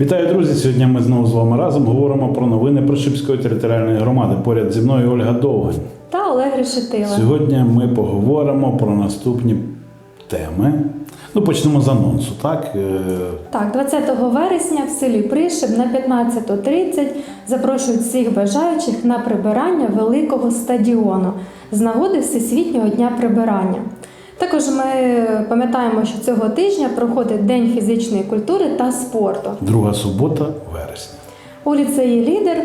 Вітаю, друзі! Сьогодні ми знову з вами разом говоримо про новини Прошипської територіальної громади. Поряд зі мною Ольга Довгань. та Олег Решетила. Сьогодні ми поговоримо про наступні теми. Ну, почнемо з анонсу, так? Е, Так, 20 вересня в селі Пришиб на 15.30 запрошують всіх бажаючих на прибирання великого стадіону з нагоди Всесвітнього дня прибирання. Також ми пам'ятаємо, що цього тижня проходить День фізичної культури та спорту. Друга субота вересня. У ліцеї лідер,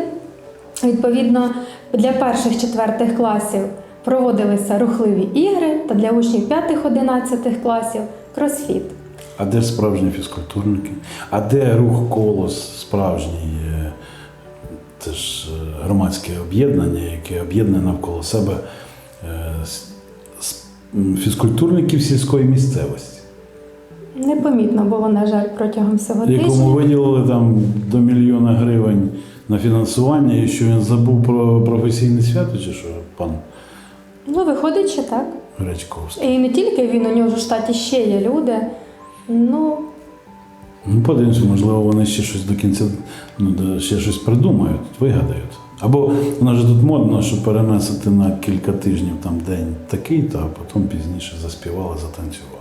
відповідно, для перших четвертих класів проводилися рухливі ігри та для учнів 5-11 класів кросфіт. А де справжні фізкультурники? А де рух колос справжній? Е, Це ж е, громадське об'єднання, яке об'єднує навколо себе е, фізкультурників сільської місцевості. Непомітно було, на жаль, протягом всього якому виділили там до мільйона гривень на фінансування, і що він забув про професійне свято, чи що, пан Ну, виходить, що так. Гречковський. І не тільки він, у нього в штаті ще є люди. Ну, Ну, подивимося, можливо, вони ще щось до кінця, ну, ще щось придумають, вигадають. Або воно ж тут модно, що перенесити на кілька тижнів там день такий, та а потім пізніше заспівали, затанцювали.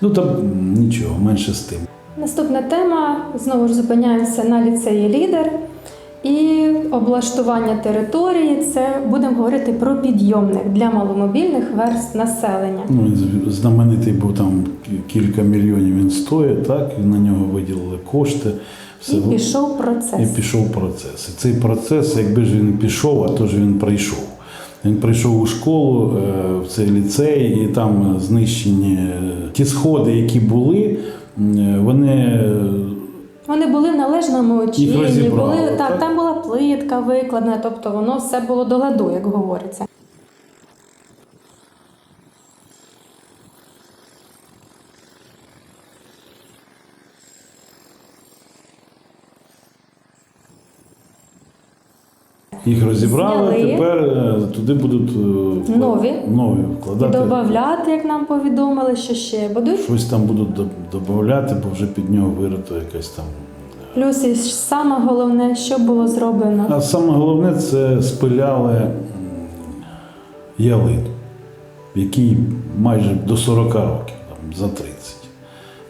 Ну там нічого, менше з тим. наступна тема знову ж зупиняємося на ліцеї лідер. І облаштування території це будемо говорити про підйомник для маломобільних верст населення. Ну, знаменитий був там кілька мільйонів він стоїть, так, і на нього виділили кошти. Все І пішов процес. І пішов процес. І цей процес, якби ж він пішов, а то ж він прийшов. Він прийшов у школу, е, в цей ліцей, і там знищені е, ті сходи, які були, вони е, Вони були в належному розібрали, були так, так? там була плитка викладена, тобто воно все було до ладу, як говориться. Їх розібрали, Зняли. тепер е, туди будуть е, Нові. нові вкладати. додати, як нам повідомили, що ще будуть. Щось там будуть додати, бо вже під нього вирито якась там. Плюс і саме головне, що було зроблено. А саме головне це спиляли м, ялину, якій майже до 40 років, там, за 30.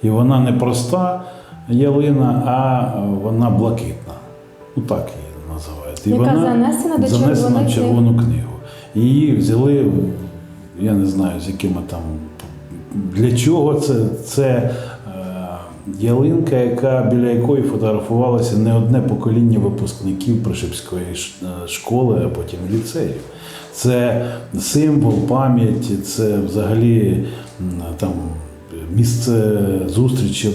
І вона не проста ялина, а вона блакитна. Ну так її називають. І Яка вона занесена до занесена в червону книгу. Її взяли, я не знаю, з якими там. Для чого це? Це е, ялинка, яка, біля якої фотографувалося не одне покоління випускників Прошипської ш- е, школи, а потім ліцею. Це символ пам'яті, це взагалі там місце зустрічі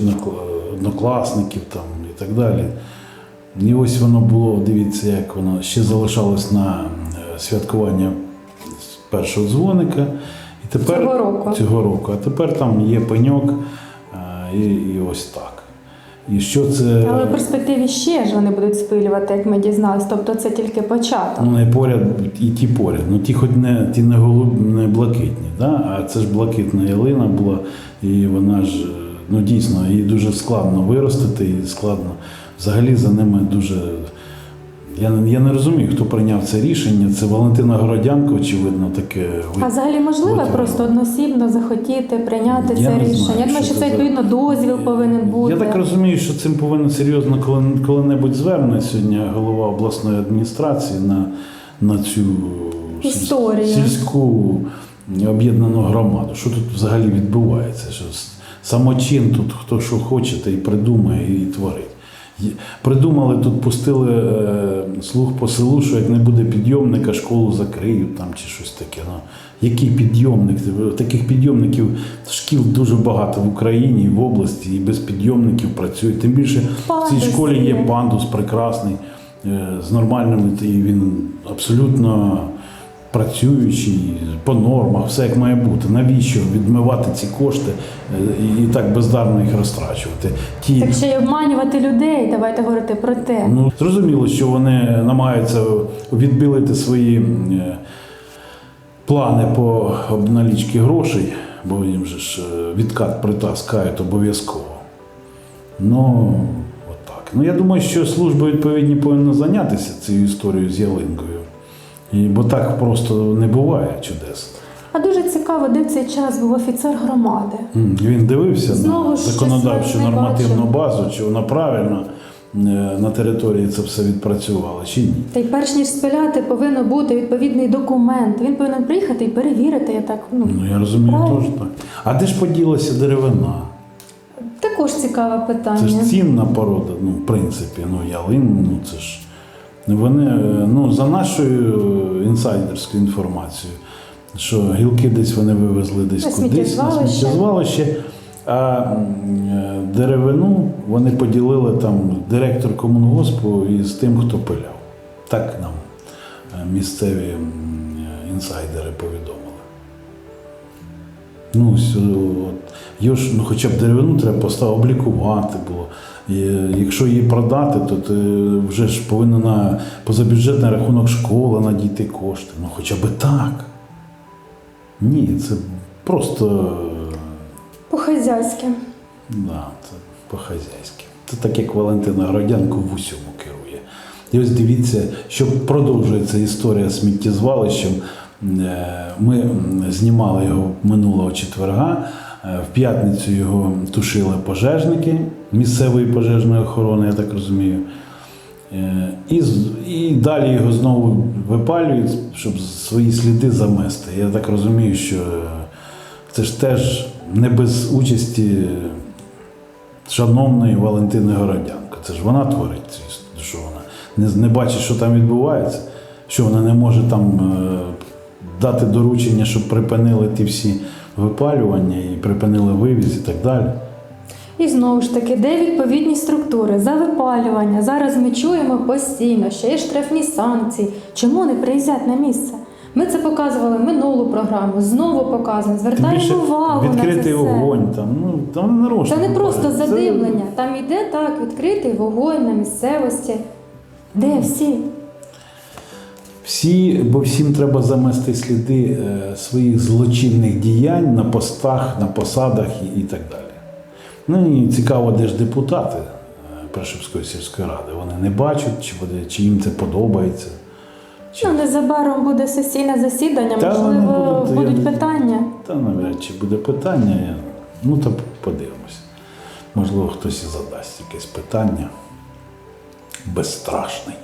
однокласників там, і так далі. І ось воно було, дивіться, як воно ще залишалось на е, святкування першого дзвоника. І тепер, Цього року. Цього року. А тепер там є пеньок, е, і, і ось так. І що це Але в перспективі ще ж вони будуть спилювати, як ми дізналися. Тобто це тільки початок. ну, не поряд, і ті поряд. Ну ті хоч не ті не голуб, не блакитні, да? а це ж блакитна ялина була, і вона ж е, ну дійсно її дуже складно виростити, і складно. Взагалі за ними дуже. Я, не- я не розумію, хто прийняв це рішення. Це Валентина Городянко, очевидно, таке. А взагалі можливо От, просто односібно захотіти прийняти Я це рішення. знаю, Я думаю, що це відповідно дозвіл повинен бути. Я так розумію, що цим повинен серйозно коли, коли-небудь зверне сьогодні голова обласної адміністрації на, на цю Історію. сільську об'єднану громаду. Що тут взагалі відбувається? Що самочин тут хто що хочете, і придумає, і творить. Придумали тут, пустили е, слух по селу, що як не буде підйомника, школу закриють там чи щось таке. Ну, який підйомник? Таких підйомників шкіл дуже багато в Україні, і в області, і без підйомників працюють. Тим більше в цій школі є пандус прекрасний, е, з нормальними, і він абсолютно працюючий, по нормах, все як має бути. Навіщо відмивати ці кошти е, і, так бездарно їх розтрачувати? Ті, Так ще й обманювати людей, давайте говорити про те. Ну, зрозуміло, що вони намагаються відбілити свої е, плани по обналічці грошей, бо їм же ж е, відкат притаскають обов'язково. Ну, отак. Ну я думаю, що служби відповідні повинні зайнятися цією історією з ялинкою. І, бо так просто не буває чудес. А дуже цікаво, де в цей час був офіцер громади. Він дивився Знову на законодавчу нормативну бачимо. базу, чи вона правильно е, на території це все відпрацювала, чи ні. Та й перш ніж спиляти, повинен бути відповідний документ. Він повинен приїхати і перевірити. Я так ну Ну я розумію, теж так. А де ж поділася деревина? також цікаве питання. Це ж цінна порода, ну, в принципі, ну, ялин, ну це ж. Вони, е, ну, за нашою інсайдерською інформацією, що гілки десь вони вивезли десь На кудись на сміттєзвалище. а е, деревину вони поділили там директор комунгоспу із тим, хто пиляв. Так нам е, місцеві інсайдери повідомили. Ну, от, його ж, ну, хоча б деревину треба поставити, облікувати було. І, е, якщо її продати, то ти вже ж повинна на позабюджетний рахунок школи надійти кошти. Ну хоча б так. Ні, це просто е, По-хазяйськи. да, це по-хазяйськи. Це так, як Валентина Градянко в усьому керує. І ось дивіться, що продовжується історія з сміттєзвалищем. Е, Ми знімали його минулого четверга. Е, В п'ятницю його тушили пожежники місцевої пожежної охорони, я так розумію. Е, І, і далі його знову випалюють, щоб свої сліди замести. Я так розумію, що е, це ж теж не без участі шановної Валентини Городянко. Це ж вона творить цю що вона не, не бачить, що там відбувається, що вона не може там дати доручення, щоб припинили ті всі випалювання і припинили вивіз і так далі. І знову ж таки, де відповідні структури за випалювання? Зараз ми чуємо постійно, що є штрафні санкції. Чому не приїздять на місце? Ми це показували минулу програму, знову показуємо, звертаємо увагу на це відкритий все. вогонь там. Ну там не Це не просто Це- задимлення, там йде так, відкритий вогонь на місцевості. Де всі? Всі, бо всім треба замести сліди е, своїх злочинних діянь на постах, на посадах і, і так далі. Ну і цікаво, де ж депутати е, Прешипської сільської ради. Вони не бачать, чи, вони, чи їм це подобається. Чи... Ну, незабаром буде сесійне засідання, Та можливо, будуть, я будуть не- питання. Та навряд чи буде питання. я- Ну, то подивимося. Можливо, хтось і задасть якесь питання. Безстрашний.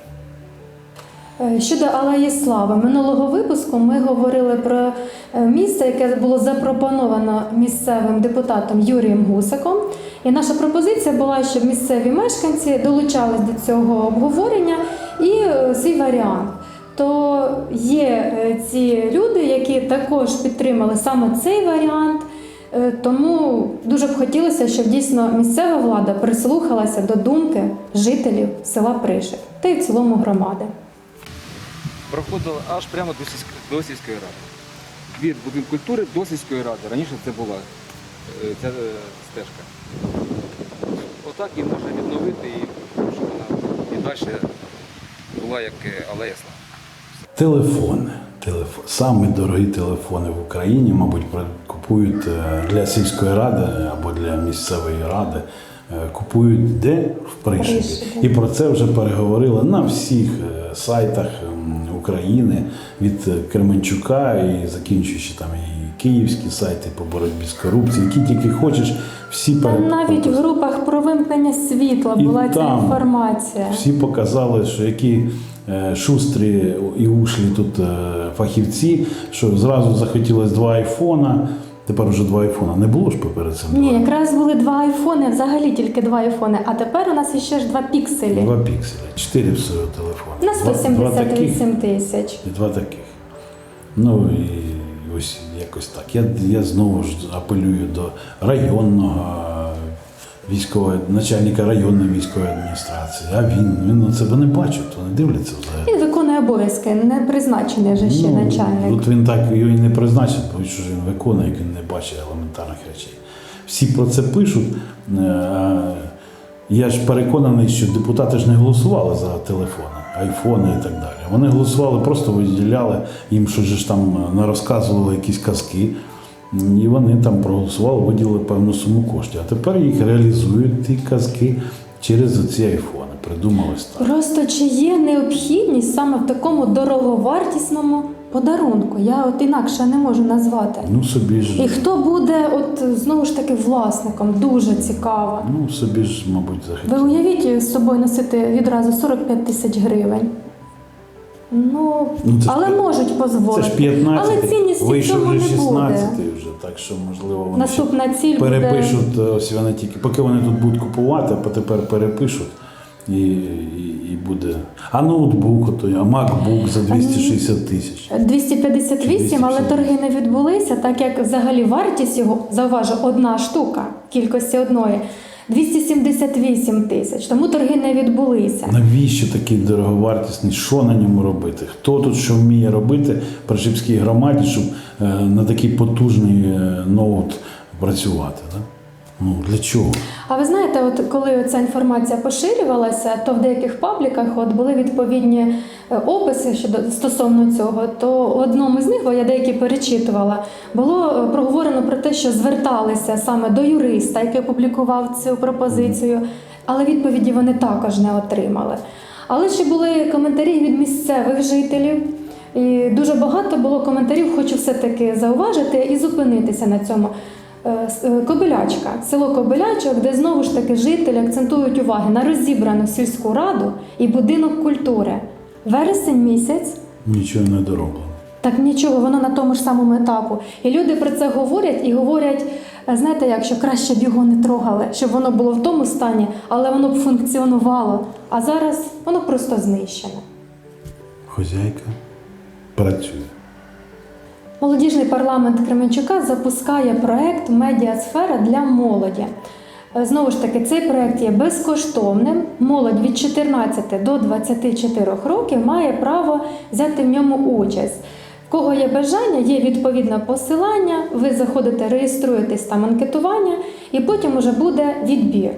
Е, Щодо Алеї Слави, минулого випуску ми говорили про е, місце, яке було запропоновано місцевим депутатом Юрієм Гусаком. І наша пропозиція була, щоб місцеві мешканці долучались до цього обговорення і е, свій варіант. То є ці люди, які також підтримали саме цей варіант. Тому дуже б хотілося, щоб дійсно місцева влада прислухалася до думки жителів села Пришип та й в цілому громади. Проходила аж прямо до сільської, до сільської ради. Від будинку культури до сільської ради. Раніше це була е, ця е, стежка. Отак її можна відновити і щоб вона і далі була як е, алея слави. Телефони. Телефон. Самі дорогі телефони в Україні, мабуть, купують для сільської ради або для місцевої ради. Е, Купують де в Пришибі. І про це вже переговорили на всіх е, сайтах України від е, Кременчука і закінчуючи там і київські сайти по боротьбі з корупцією, які тільки хочеш, всі Та пере- навіть в групах про вимкнення світла І була ця інформація. всі показали, що які шустрі і ушлі тут фахівці, що зразу захотілось два айфона. Тепер вже два айфона. Не було ж поперед цим Ні, якраз були два айфони, взагалі тільки два айфони. А тепер у нас ще ж два пікселі два пікселі, чотири всього телефони. на Два- два 178 тисяч. і два таких. Ну і ось якось так. Я, я знову ж апелюю до районного військового начальника районної військової адміністрації. А він, він це вони бачать, вони дивляться взагалі. Обов'язки, не призначений же ще Ну, начальник. От він так його і не призначив, тому що він виконує, як він не бачить елементарних речей. Всі про це пишуть. е, Я ж переконаний, що депутати ж не голосували за телефони, айфони і так далі. Вони голосували, просто виділяли їм, що ж там не розказували якісь казки. І вони там проголосували, виділили певну суму коштів. А тепер їх реалізують ті казки через оці айфони. Придумалось так. Просто чи є необхідність саме в такому дороговартісному подарунку? Я от інакше не можу назвати. Ну собі ж, І хто буде, от знову ж таки, власником? Дуже цікаво. ну собі ж, мабуть, Ви уявіть з собою носити відразу 45 тисяч гривень. Ну, Ну, це але п'ят- можуть Це ж 15, Але цінність вийшов цього вже не 16 буде. вже, так що можливо вони Наступна ціль перепишуть, е, ось вони тільки, поки вони тут будуть купувати, а тепер перепишуть. І, і, і буде. А ноутбук, ото, а MacBook за 260 тисяч. 258, але торги не відбулися, так як взагалі вартість його, зауважу, одна штука кількості одної 278 тисяч. Тому торги не відбулися. Навіщо такий дороговартісний? Що на ньому робити? Хто тут що вміє робити в Пражівській громаді, щоб е, на такий потужний е, ноут працювати? Да? Ну для чого? А ви знаєте, от коли ця інформація поширювалася, то в деяких пабліках от були відповідні е, описи щодо стосовно цього. То в одному з них, бо я деякі перечитувала, було е, проговорено про те, що зверталися саме до юриста, який опублікував цю пропозицію, але відповіді вони також не отримали. Але ще були коментарі від місцевих жителів. І дуже багато було коментарів, хочу все-таки зауважити і зупинитися на цьому. Е, е, Кобилячка, село Кобилячок, де знову ж таки жителі акцентують увагу на розібрану сільську раду і будинок культури. Вересень місяць. Нічого не дороблено. Так нічого, воно на тому ж самому етапу. І люди про це говорять і говорять, е, знаєте як, що краще б його не трогали, щоб воно було в тому стані, але воно б функціонувало. А зараз воно просто знищене. Хозяйка працює. Молодіжний парламент Кременчука запускає проект Медіасфера для молоді. Е, Знову ж таки, цей проект є безкоштовним. Молодь від 14 до 24 років має право взяти в ньому участь. В кого є бажання, є відповідне посилання. Ви заходите, реєструєтесь там анкетування, і потім уже буде відбір.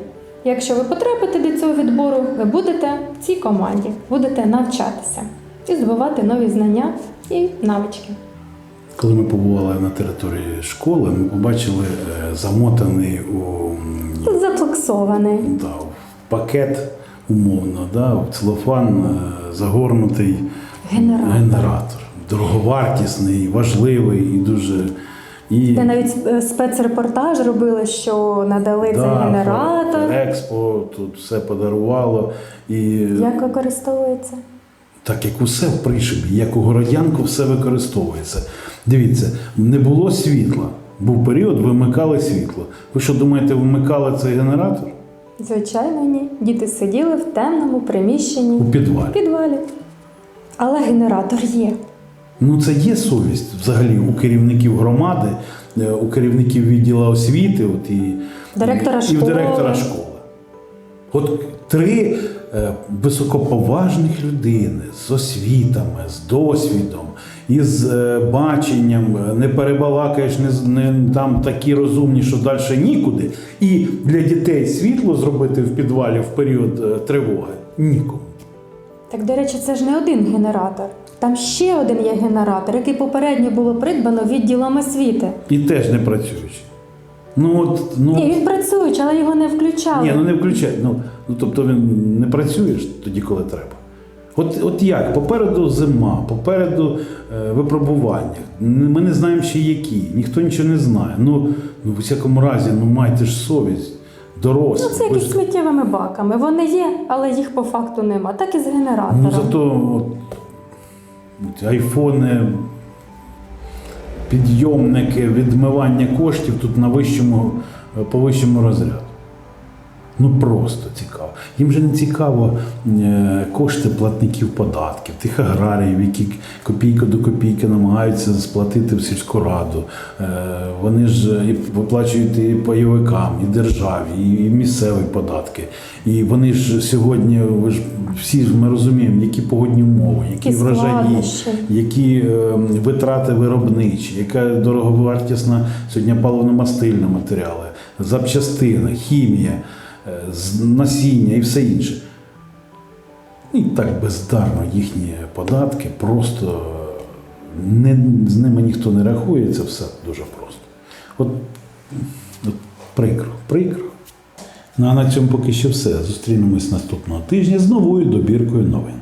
Якщо ви потрапите до цього відбору, ви будете в цій команді, будете навчатися і здобувати нові знання і навички. Коли ми побували на території школи, ми побачили е, замотаний у зафіксований. да, в пакет, умовно, да, в целофан е, загорнутий Генератор. генератор. Дороговартісний, важливий і дуже. І, Де навіть е, спецрепортаж робили, що надали цей генератор. Експо тут все подарувало. І Як використовується? Так як усе в Пришибі, як у Городянку, все використовується. Дивіться, не було світла. Був період, вимикали світло. Ви що думаєте, вимикали цей генератор Звичайно, ні. Діти сиділи в темному приміщенні у підвалі? в підвалі. Але генератор є. Ну це є совість взагалі у керівників громади, е, у керівників відділу освіти, от і, Директора і, і в директора школи. От три е, високоповажних людини з освітами, з досвідом, із е, баченням, е, не перебалакаєш, не, не там такі розумні, що далі нікуди. І для дітей світло зробити в підвалі в період тривоги нікому. Так, до речі, це ж не один генератор. Там ще один є генератор, який попередньо було придбано відділом освіти. І теж не працюючи. Ну от, ну, Ні, він працюючий, але його не включали. Ні, ну не включай. Ну, ну тобто він не працює тоді, коли треба. От, от як? Попереду зима, попереду е, випробування. Н- Ми не знаємо ще які, ніхто нічого не знає. Ну, ну в усякому разі, ну майте ж совість, дорослі. Ну, це Ви якісь сміттєвими баками. Вони є, але їх по факту нема. Так і з генератором. Ну зато от, от, айфони, підйомники, відмивання коштів тут на вищому, е, по вищому розряду. Ну просто цікаво. Їм же не цікаво е, кошти платників податків, тих аграріїв, які копійка до копійки намагаються сплатити в сільську раду. Е, Вони ж і виплачують і пайовикам, і державі, і місцеві податки. І вони ж сьогодні, ви ж всі ж ми розуміємо, які погодні умови, які складнощі. які е, витрати виробничі, яка дороговартісна сьогодні паливно-мастильні матеріали, запчастини, хімія, е, насіння і все інше. І так бездарно їхні податки, просто е, не, з ними ніхто не рахує, це все дуже просто. От, от прикро, прикро. Ну а на цьому поки що все. Зустрінемось наступного тижня з новою добіркою новин.